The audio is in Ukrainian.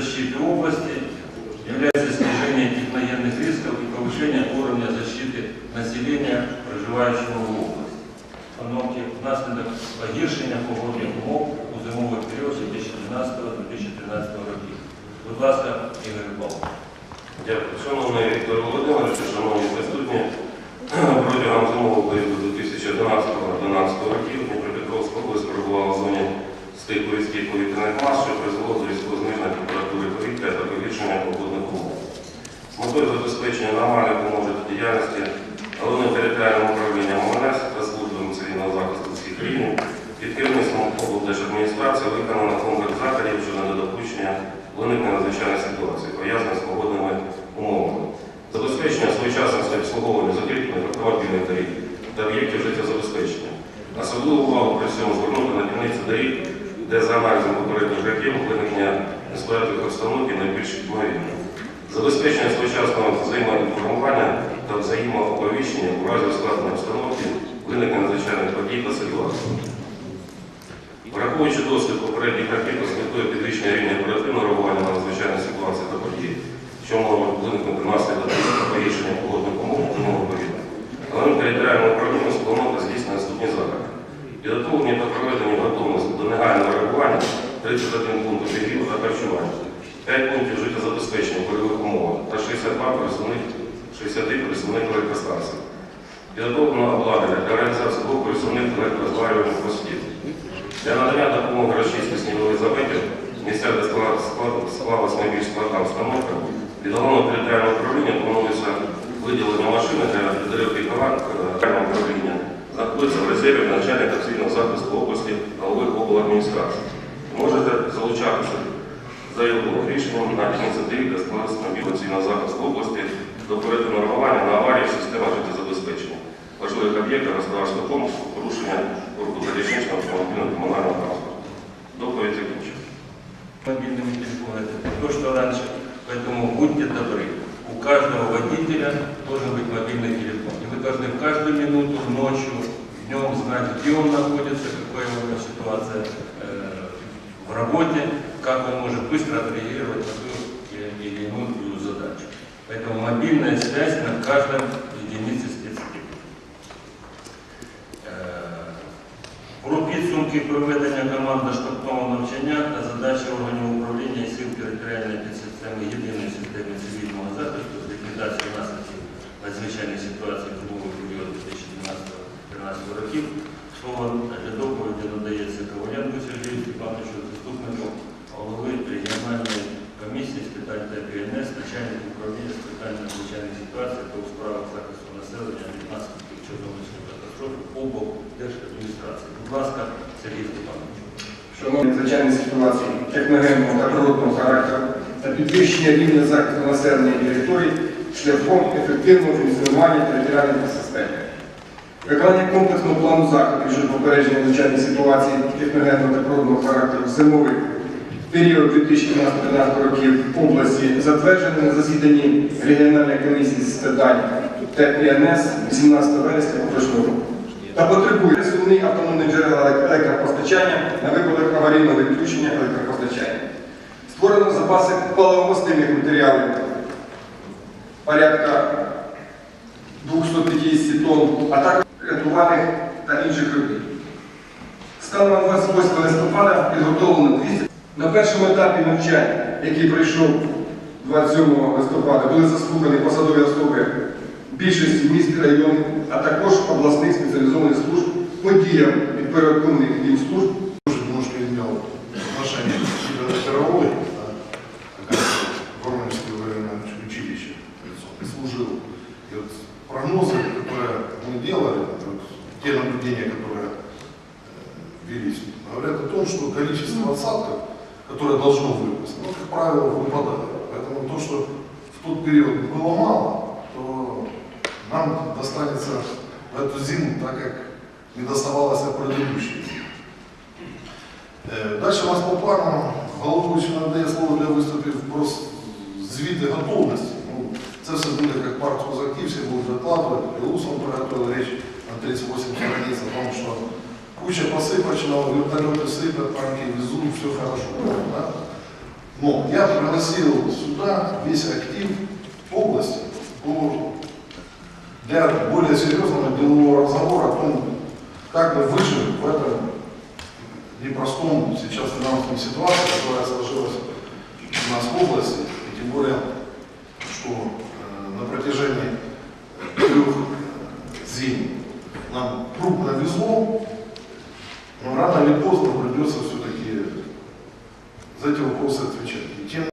защиты области является снижение техногенных рисков и повышение уровня защиты населения, проживаючого в області. Постановки внаслідок погіршення погодних умов у зимовий період 2012-2013 років. Будь ласка, Ігор Павлович. Дякую. Шановний Віктор Володимирович, Забезпечення нормальних умов життєдіяльності головним територіальним управлінням МНС та службами цивільного захисту всіх рівнів під керівництвом облдержадміністрації виконано комплекс заходів щодо недопущення виникнення надзвичайної ситуації, пов'язаних з погодними умовами. Забезпечення своєчасності обслуговування закріплених автомобільних доріг та об'єктів життєзабезпечення. Особливу увагу при цьому звернути на дільниці доріг, де за аналізом попередніх років виникнення несприятливих обстановки найбільш ймовірно. Забезпечення своєчасного взаємоінформування та взаємооповіщення у разі ускладнення обстановки виникнення надзвичайних подій та ситуацій. Враховуючи досвід попередніх з метою підвищення рівня оперативного реагування на надзвичайні ситуації та події, що можуть виникнути внаслідок погіршення погодних умов зимового періоду, головним територіальним управлінням сплановано здійснено наступні заходи. Підготовлені та проведені готовності до негайного реагування 31 пунктів підготовки та харчування, 5 пунктів життєзабезпечення в польових умовах та 62 пересувних 60 пересувних електростанцій. Підготовлено обладнання для реалізації двох пересувних електрозварювальних постів. Для надання допомоги розчистки снігових заметів в місцях, де склалась найбільш складна обстановка, від головного територіального управління планується виділення машини для е, територіального управління. Знаходиться в резерві начальника цивільного захисту області голови обладміністрації. Можете залучатися за його рішенням на ініціативі для складності мобільного цивільного захисту області до оперативного реагування на аварії в системах життєзабезпечення важливих об'єктів господарського комплексу, порушення руху залізничного автомобільного комунального транспорту. Доповідь закінчена. мобильными телефонами. Это то, что раньше. Поэтому будьте добры. У каждого водителя должен быть мобильный телефон. И вы должны каждую минуту, ночью, днем знать, где он находится, какая у него ситуация э, в работе, как он может быстро отреагировать на ту или или иную задачу. Поэтому мобильная связь на каждом единице спецтехники. Е, Про підсумки проведення командно-штабного навчання та задачі органів Шановні надзвичайні ситуації техногенного та природного характеру та підвищення рівня захисту населення і територій шляхом ефективного функціонування територіальної системи. Виконання комплексного плану заходів щодо попередження надзвичайних ситуацій техногенного та природного характеру в зимовий період 2012-2013 років в області затверджений на засіданні регіональної комісії з питань ТПНС 18 вересня поточного року та потребує пересувні автономні джерела електропостачання на випадок аварійного відключення електропостачання. Створено запаси паливомастильних матеріалів порядка 250 тонн, а також рятувальних та інших робіт. Станом на 28 листопада підготовлено 200. На першому етапі навчання, який пройшов 27 листопада, були заслухані посадові особи більшості міст і районів, а також обласних спеціалізованих служб по діям підпорядкованих їм служб тоже немножко имел отношение к гидрометеорологии, да, оказывается, в Воронежское военное училище и служил. И вот прогнозы, которые мы делали, вот те наблюдения, которые э, велись, говорят о том, что количество осадков, которое должно выпасть, оно, как правило, выпадает. Поэтому то, что в тот период было мало, то нам достанется в эту зиму так, как не доставалось от предыдущей зимы. Е, Дальше у нас по плану головуючий надає слово для виступів про с- звіти готовності. Ну, це все буде як парк козаків, всі будуть викладувати. Білусом приготовили річ на 38 страниц о том, що куча посипочного, вертольоти сипять, танки везуть, все хорошо. Да? Но я пригласил сюда весь актив области по- для более серьезного делового разговора о том, как мы выживем в этом непростом сейчас финансовой ситуации, которая сложилась у нас в области, и тем более, что э, на протяжении трех зим нам крупно везло, но рано или поздно придется